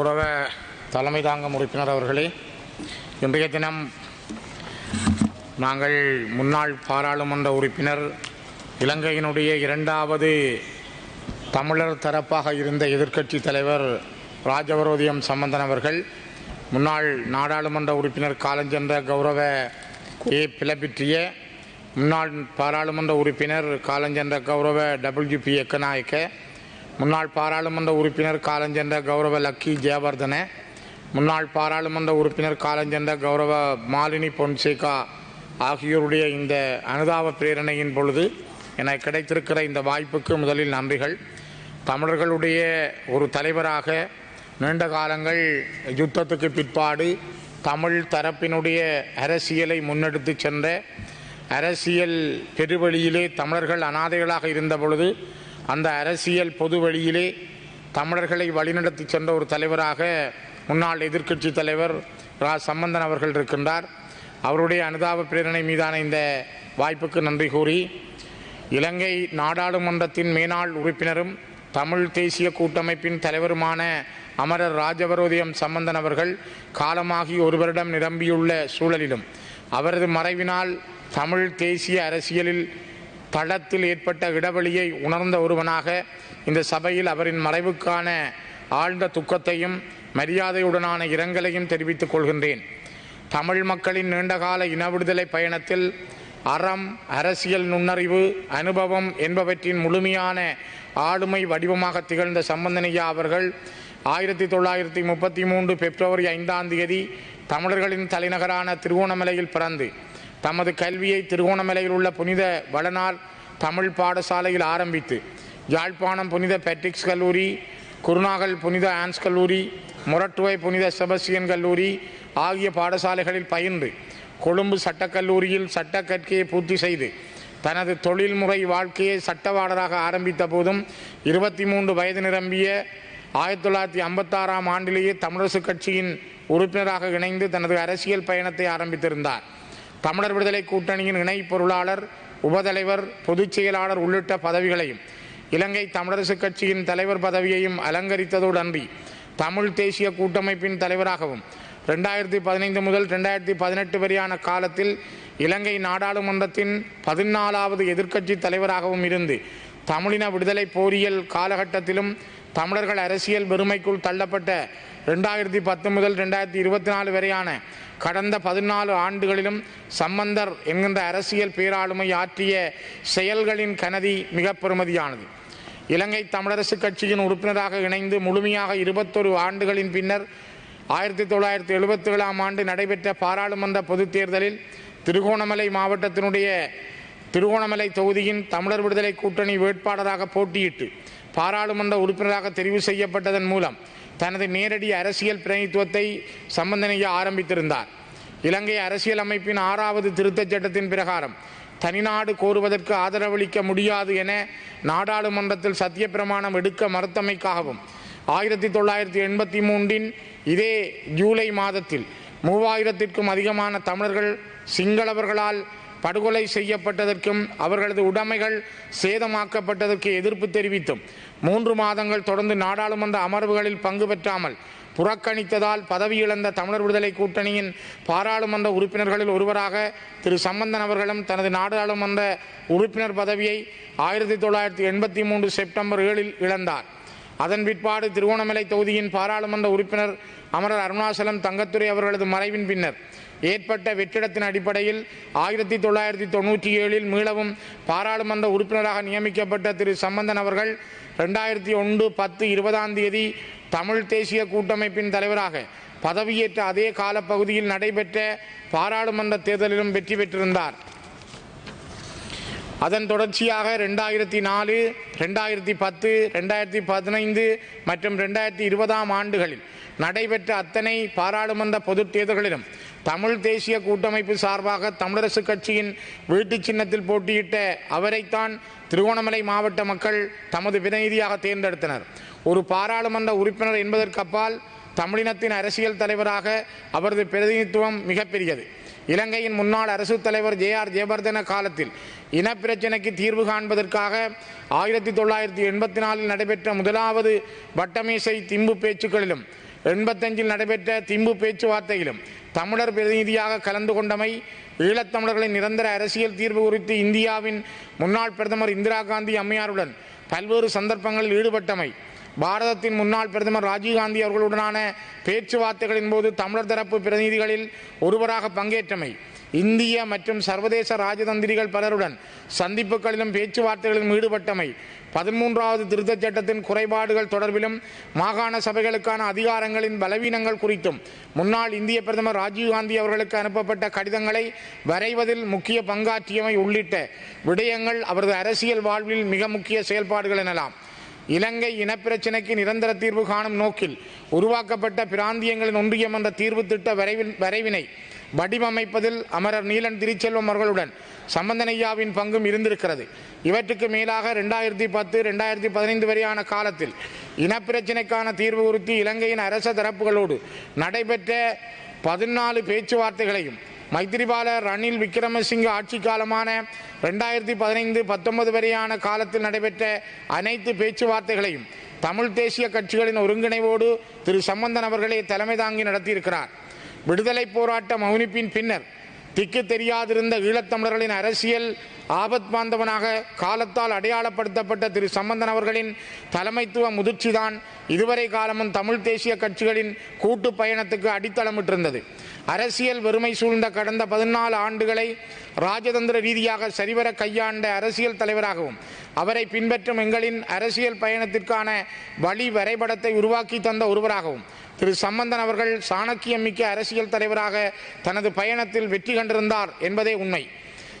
கௌரவ தலைமை தாங்கும் உறுப்பினர் அவர்களே இன்றைய தினம் நாங்கள் முன்னாள் பாராளுமன்ற உறுப்பினர் இலங்கையினுடைய இரண்டாவது தமிழர் தரப்பாக இருந்த எதிர்க்கட்சி தலைவர் ராஜவரோதியம் சம்பந்தன் அவர்கள் முன்னாள் நாடாளுமன்ற உறுப்பினர் காலஞ்சென்ற கௌரவ ஏ பிளப்பிற்றிய முன்னாள் பாராளுமன்ற உறுப்பினர் காலஞ்சென்ற கௌரவ டபிள்யூபி எக்கநாயக்க முன்னாள் பாராளுமன்ற உறுப்பினர் காலஞ்சென்ற கௌரவ லக்கி ஜெயவர்தன முன்னாள் பாராளுமன்ற உறுப்பினர் காலஞ்சென்ற கௌரவ மாலினி பொன்சேகா ஆகியோருடைய இந்த அனுதாப பிரேரணையின் பொழுது எனக்கு கிடைத்திருக்கிற இந்த வாய்ப்புக்கு முதலில் நன்றிகள். தமிழர்களுடைய ஒரு தலைவராக நீண்ட காலங்கள் யுத்தத்துக்கு பிற்பாடு தமிழ் தரப்பினுடைய அரசியலை முன்னெடுத்து சென்ற அரசியல் பெருவழியிலே தமிழர்கள் அனாதைகளாக இருந்த பொழுது அந்த அரசியல் பொது வழியிலே தமிழர்களை வழிநடத்தி சென்ற ஒரு தலைவராக முன்னாள் எதிர்க்கட்சி தலைவர் ரா. சம்பந்தன் அவர்கள் இருக்கின்றார். அவருடைய அனுதாப பிரேரணை மீதான இந்த வாய்ப்புக்கு நன்றி கூறி இலங்கை நாடாளுமன்றத்தின் மேனாள் உறுப்பினரும் தமிழ் தேசிய கூட்டமைப்பின் தலைவருமான அமரர் ராஜவரோதயம் சம்பந்தன் அவர்கள் காலமாகி ஒரு வருடம் நிரம்பியுள்ள சூழலிலும் அவரது மறைவினால் தமிழ் தேசிய அரசியலில் தளத்தில் ஏற்பட்ட இடைவெளியை உணர்ந்த ஒருவனாக இந்த சபையில் அவரின் மறைவுக்கான ஆழ்ந்த துக்கத்தையும் மரியாதையுடனான இரங்கலையும் தெரிவித்துக் கொள்கின்றேன். தமிழ் மக்களின் நீண்டகால இன விடுதலை பயணத்தில் அறம் அரசியல் நுண்ணறிவு அனுபவம் என்பவற்றின் முழுமையான ஆளுமை வடிவமாக திகழ்ந்த சம்பந்தனையா அவர்கள் ஆயிரத்தி தொள்ளாயிரத்தி முப்பத்தி மூன்று பிப்ரவரி ஐந்தாம் தேதி தமிழர்களின் தலைநகரான திருகோணமலையில் பிறந்து தமது கல்வியை திருகோணமலையில் உள்ள புனித வளனார் தமிழ் பாடசாலையில் ஆரம்பித்து யாழ்ப்பாணம் புனித பெட்ரிக்ஸ் கல்லூரி குருநாகல் புனித ஆன்ஸ் கல்லூரி மொரட்டுவை புனித செபஸ்டியன் கல்லூரி ஆகிய பாடசாலைகளில் பயின்று கொழும்பு சட்டக்கல்லூரியில் சட்ட கற்கையை பூர்த்தி செய்து தனது தொழில்முறை வாழ்க்கையை சட்டவாளராக ஆரம்பித்த போதும் இருபத்தி மூன்று வயது நிரம்பிய ஆயிரத்தி தொள்ளாயிரத்தி ஐம்பத்தாறாம் ஆண்டிலேயே தமிழரசு கட்சியின் உறுப்பினராக இணைந்து தனது அரசியல் பயணத்தை ஆரம்பித்திருந்தார். தமிழர் விடுதலை கூட்டணியின் இணை பொருளாளர் உபதலைவர் பொதுச் செயலாளர் உள்ளிட்ட பதவிகளையும் இலங்கை தமிழரசு கட்சியின் தலைவர் பதவியையும் அலங்கரித்ததோடு அன்றி தமிழ் தேசிய கூட்டமைப்பின் தலைவராகவும் ரெண்டாயிரத்தி பதினைந்து முதல் ரெண்டாயிரத்தி பதினெட்டு வரையான காலத்தில் இலங்கை நாடாளுமன்றத்தின் பதினாலாவது எதிர்க்கட்சி தலைவராகவும் இருந்து தமிழின விடுதலை போரியல் காலகட்டத்திலும் தமிழர்கள் அரசியல் வெறுமைக்குள் தள்ளப்பட்ட ரெண்டாயிரத்தி பத்து முதல் ரெண்டாயிரத்தி இருபத்தி நாலு வரையான கடந்த பதினாலு ஆண்டுகளிலும் சம்பந்தர் என்கின்ற அரசியல் பேராளுமை ஆற்றிய செயல்களின் கனதி மிக பெருமதியானது இலங்கை தமிழரசு கட்சியின் உறுப்பினராக இணைந்து முழுமையாக இருபத்தொரு ஆண்டுகளின் பின்னர் ஆயிரத்தி தொள்ளாயிரத்தி எழுபத்தி ஏழாம் ஆண்டு நடைபெற்ற பாராளுமன்ற பொதுத் தேர்தலில் திருகோணமலை மாவட்டத்தினுடைய திருகோணமலை தொகுதியின் தமிழர் விடுதலை கூட்டணி வேட்பாளராக போட்டியிட்டு பாராளுமன்ற உறுப்பினராக தெரிவு செய்யப்பட்டதன் மூலம் தனது நேரடி அரசியல் பிரதித்துவத்தை சம்பந்தனைய ஆரம்பித்திருந்தார். இலங்கை அரசியல் அமைப்பின் ஆறாவது திருத்தச் சட்டத்தின் பிரகாரம் தனிநாடு கோருவதற்கு ஆதரவளிக்க முடியாது என நாடாளுமன்றத்தில் சத்தியப்பிரமாணம் எடுக்க மறுத்தமைக்காகவும் ஆயிரத்தி தொள்ளாயிரத்தி எண்பத்தி மூன்றின் இதே ஜூலை மாதத்தில் மூவாயிரத்திற்கும் அதிகமான தமிழர்கள் சிங்களவர்களால் படுகொலை செய்யப்பட்டதற்கும் அவர்களது உடைமைகள் சேதமாக்கப்பட்டதற்கு எதிர்ப்பு தெரிவித்தும். மூன்று மாதங்கள் தொடர்ந்து நாடாளுமன்ற அமர்வுகளில் பங்கு பெற்றாமல் புறக்கணித்ததால் பதவி இழந்த தமிழர் விடுதலை கூட்டணியின் பாராளுமன்ற உறுப்பினர்களில் ஒருவராக திரு சம்பந்தன் அவர்களும் தனது நாடாளுமன்ற உறுப்பினர் பதவியை ஆயிரத்தி தொள்ளாயிரத்தி எண்பத்தி மூன்று செப்டம்பர் ஏழில் இழந்தார். அதன் பிற்பாடு திருவோணமலை தொகுதியின் பாராளுமன்ற உறுப்பினர் அமரர் அருணாசலம் தங்கத்துறை அவர்களது மறைவின் பின்னர் ஏற்பட்ட வெற்றிடத்தின் அடிப்படையில் ஆயிரத்தி தொள்ளாயிரத்தி தொண்ணூற்றி ஏழில் மீளவும் பாராளுமன்ற உறுப்பினராக நியமிக்கப்பட்ட திரு சம்பந்தன் அவர்கள் ரெண்டாயிரத்தி ஒன்று பத்து இருபதாம் தேதி தமிழ் தேசிய கூட்டமைப்பின் தலைவராக பதவியேற்ற அதே காலப்பகுதியில் நடைபெற்ற பாராளுமன்ற தேர்தலிலும் வெற்றி பெற்றிருந்தார். அதன் தொடர்ச்சியாக ரெண்டாயிரத்தி நாலு ரெண்டாயிரத்தி பத்து ரெண்டாயிரத்தி பதினைந்து மற்றும் ரெண்டாயிரத்தி இருபதாம் ஆண்டுகளில் நடைபெற்ற அத்தனை பாராளுமன்ற பொதுத் தேர்தல்களிலும் தமிழ் தேசிய கூட்டமைப்பு சார்பாக தமிழரசு கட்சியின் வீட்டு சின்னத்தில் போட்டியிட்ட அவரைத்தான் திருகோணமலை மாவட்ட மக்கள் தமது பிரதிநிதியாக தேர்ந்தெடுத்தனர். ஒரு பாராளுமன்ற உறுப்பினர் என்பதற்கப்பால் தமிழினத்தின் அரசியல் தலைவராக அவரது பிரதிநிதித்துவம் மிகப்பெரியது இலங்கையின் முன்னாள் அரசு தலைவர் ஜே ஆர் ஜெயவர்தன காலத்தில் இனப்பிரச்சினைக்கு தீர்வு காண்பதற்காக ஆயிரத்தி தொள்ளாயிரத்தி எண்பத்தி நாலில் நடைபெற்ற முதலாவது வட்டமேசை திம்பு பேச்சுக்களிலும் எண்பத்தஞ்சில் நடைபெற்ற திம்பு பேச்சுவார்த்தையிலும் தமிழர் பிரதிநிதியாக கலந்து கொண்டமை ஈழத்தமிழர்களின் நிரந்தர அரசியல் தீர்வு குறித்து இந்தியாவின் முன்னாள் பிரதமர் இந்திரா காந்தி அம்மையாருடன் பல்வேறு சந்தர்ப்பங்களில் ஈடுபட்டமை பாரதத்தின் முன்னாள் பிரதமர் ராஜீவ்காந்தி அவர்களுடனான பேச்சுவார்த்தைகளின் போது தமிழர் தரப்பு பிரதிநிதிகளில் ஒருவராக பங்கேற்றமை இந்திய மற்றும் சர்வதேச ராஜதந்திரிகள் பலருடன் சந்திப்புகளிலும் பேச்சுவார்த்தைகளிலும் ஈடுபட்டமை பதிமூன்றாவது திருத்தச் சட்டத்தின் குறைபாடுகள் தொடர்பிலும் மாகாண சபைகளுக்கான அதிகாரங்களின் பலவீனங்கள் குறித்தும் முன்னாள் இந்திய பிரதமர் ராஜீவ்காந்தி அவர்களுக்கு அனுப்பப்பட்ட கடிதங்களை வரைவதில் முக்கிய பங்காற்றியமை உள்ளிட்ட விடயங்கள் அவரது அரசியல் வாழ்வில் மிக முக்கிய செயல்பாடுகள் எனலாம். இலங்கை இனப்பிரச்சினைக்கு நிரந்தர தீர்வு காணும் நோக்கில் உருவாக்கப்பட்ட பிராந்தியங்களின் ஒன்றியம் என்ற தீர்வு திட்ட வரைவில் வரைவினை வடிவமைப்பதில் அமரர் நீலன் திருச்செல்வம் அவர்களுடன் சம்பந்தனையாவின் பங்கும் இருந்திருக்கிறது. இவற்றுக்கு மேலாக ரெண்டாயிரத்தி பத்து ரெண்டாயிரத்தி பதினைந்து வரையான காலத்தில் இனப்பிரச்சினைக்கான தீர்வு குறித்து இலங்கையின் அரச தரப்புகளோடு நடைபெற்ற பதினாலு பேச்சுவார்த்தைகளையும் மைத்திரிபால ரணில் விக்ரமசிங்க ஆட்சி காலமான ரெண்டாயிரத்தி பதினைந்து பத்தொன்பது வரையான காலத்தில் நடைபெற்ற அனைத்து பேச்சுவார்த்தைகளையும் தமிழ் தேசிய கட்சிகளின் ஒருங்கிணைவோடு திரு சம்பந்தன் அவர்களே தலைமை தாங்கி நடத்தியிருக்கிறார். விடுதலை போராட்ட மௌனிப்பின் பின்னர் திக்கு தெரியாதிருந்த ஈழத்தமிழர்களின் அரசியல் ஆபத் பாந்தவனாக காலத்தால் அடையாளப்படுத்தப்பட்ட திரு சம்பந்தன் அவர்களின் தலைமைத்துவ முதிர்ச்சிதான். இதுவரை காலமும் தமிழ் தேசிய கட்சிகளின் கூட்டு பயணத்துக்கு அடித்தளமிட்டிருந்தது. அரசியல் வெறுமை சூழ்ந்த கடந்த பதினாலு ஆண்டுகளை ராஜதந்திர ரீதியாக சரிவர கையாண்ட அரசியல் தலைவராகவும் அவரை பின்பற்றும் எங்களின் அரசியல் பயணத்திற்கான வழி வரைபடத்தை உருவாக்கி தந்த ஒருவராகவும் திரு சம்பந்தன் அவர்கள் சாணக்கியம் மிக்க அரசியல் தலைவராக தனது பயணத்தில் வெற்றி கண்டிருந்தார் என்பதே உண்மை.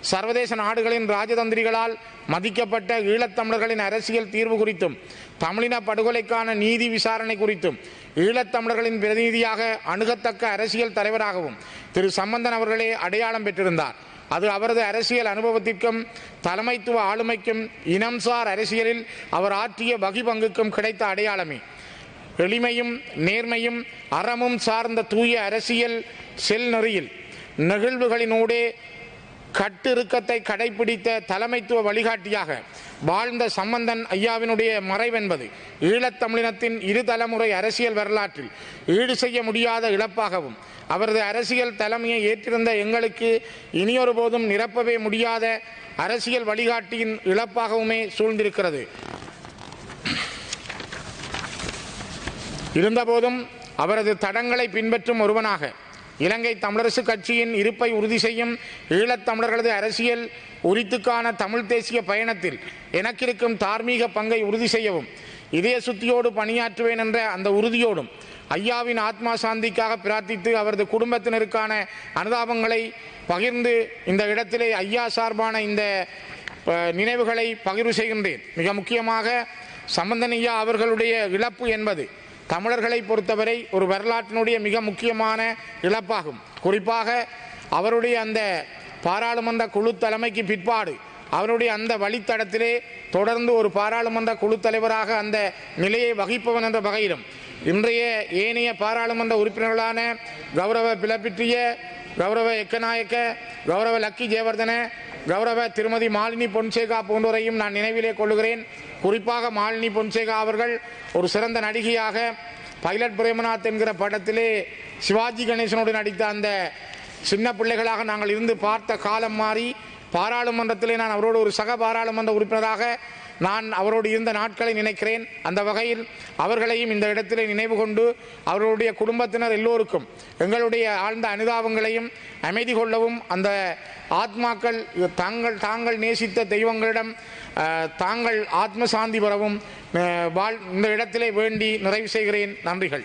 சர்வதேச நாடுகளின் ராஜதந்திரிகளால் மதிக்கப்பட்ட ஈழத்தமிழர்களின் அரசியல் தீர்வு குறித்தும் தமிழின படுகொலைக்கான நீதி விசாரணை குறித்தும் ஈழத்தமிழர்களின் பிரதிநிதியாக அணுகத்தக்க அரசியல் தலைவராகவும் திரு சம்பந்தன் அவர்களே அடையாளம் பெற்றிருந்தார். அது அவரது அரசியல் அனுபவத்திற்கும் தலைமைத்துவ ஆளுமைக்கும் இனம்சார் அரசியலில் அவர் ஆற்றிய வகி பங்குக்கும் கிடைத்த அடையாளமே. எளிமையும் நேர்மையும் அறமும் சார்ந்த தூய அரசியல் செல் நெறியில் நெகிழ்வுகளினூடே கட்டிருக்கத்தை கடைபிடித்த தலைமைத்துவ வழிகாட்டியாக வாழ்ந்த சம்பந்தன் ஐயாவினுடைய மறைவென்பது ஈழத்தமிழினத்தின் இரு தலைமுறை அரசியல் வரலாற்றில் ஈடு செய்ய முடியாத இழப்பாகவும் அவரது அரசியல் தலைமையை ஏற்றிருந்த எங்களுக்கு இனியொரு போதும் நிரப்பவே முடியாத அரசியல் வழிகாட்டியின் இழப்பாகவுமே சூழ்ந்திருக்கிறது. இருந்தபோதும் அவரது தடங்களை பின்பற்றும் ஒருவனாக இலங்கை தமிழரசு கட்சியின் இருப்பை உறுதி செய்யும் ஈழத்தமிழர்களது அரசியல் உரித்துக்கான தமிழ் தேசிய பயணத்தில் எனக்கிருக்கும் தார்மீக பங்கை உறுதி செய்யவும் இதய சுத்தியோடு பணியாற்றுவேன் என்ற அந்த உறுதியோடும் ஐயாவின் ஆத்மா சாந்திக்காக பிரார்த்தித்து அவரது குடும்பத்தினருக்கான அனுதாபங்களை பகிர்ந்து இந்த இடத்திலே ஐயா சார்பான இந்த நினைவுகளை பகிர்வு செய்கின்றேன். மிக முக்கியமாக சம்பந்தனையா அவர்களுடைய இழப்பு என்பது தமிழர்களை பொறுத்தவரை ஒரு வரலாற்றினுடைய மிக முக்கியமான இழப்பாகும். குறிப்பாக அவருடைய அந்த பாராளுமன்ற குழு தலைமைக்கு பிற்பாடு அவருடைய அந்த வழித்தடத்திலே தொடர்ந்து ஒரு பாராளுமன்ற குழு தலைவராக அந்த நிலையை வகிப்பவன் என்ற வகையிலும் இன்றைய ஏனைய பாராளுமன்ற உறுப்பினர்களான கௌரவ பிளப்பிற்றிய கௌரவ எக்கநாயக்க கௌரவ லக்கி ஜெயவர்தன கௌரவ திருமதி மாலினி பொன்சேகா போன்றோரையும் நான் நினைவிலே கொள்ளுகிறேன். குறிப்பாக மாலினி பொன்சேகா அவர்கள் ஒரு சிறந்த நடிகையாக பைலட் பிரேமநாத் என்கிற படத்திலே சிவாஜி கணேசனோடு நடித்த அந்த சின்ன பிள்ளைகளாக நாங்கள் இருந்து பார்த்த காலம் மாறி பாராளுமன்றத்திலே நான் அவரோடு ஒரு சக பாராளுமன்ற உறுப்பினராக நான் அவரோடு இருந்த நாட்களை நினைக்கிறேன். அந்த வகையில் அவர்களையும் இந்த இடத்திலே நினைவு கொண்டு அவர்களுடைய குடும்பத்தினர் எல்லோருக்கும் எங்களுடைய ஆழ்ந்த அனுதாபங்களையும் அமைதி கொள்ளவும் அந்த ஆத்மாக்கள் தாங்கள் தாங்கள் நேசித்த தெய்வங்களிடம் தாங்கள் ஆத்ம சாந்தி பெறவும் வாழ் இந்த இடத்திலே வேண்டி நிறைவு செய்கிறேன். நன்றிகள்.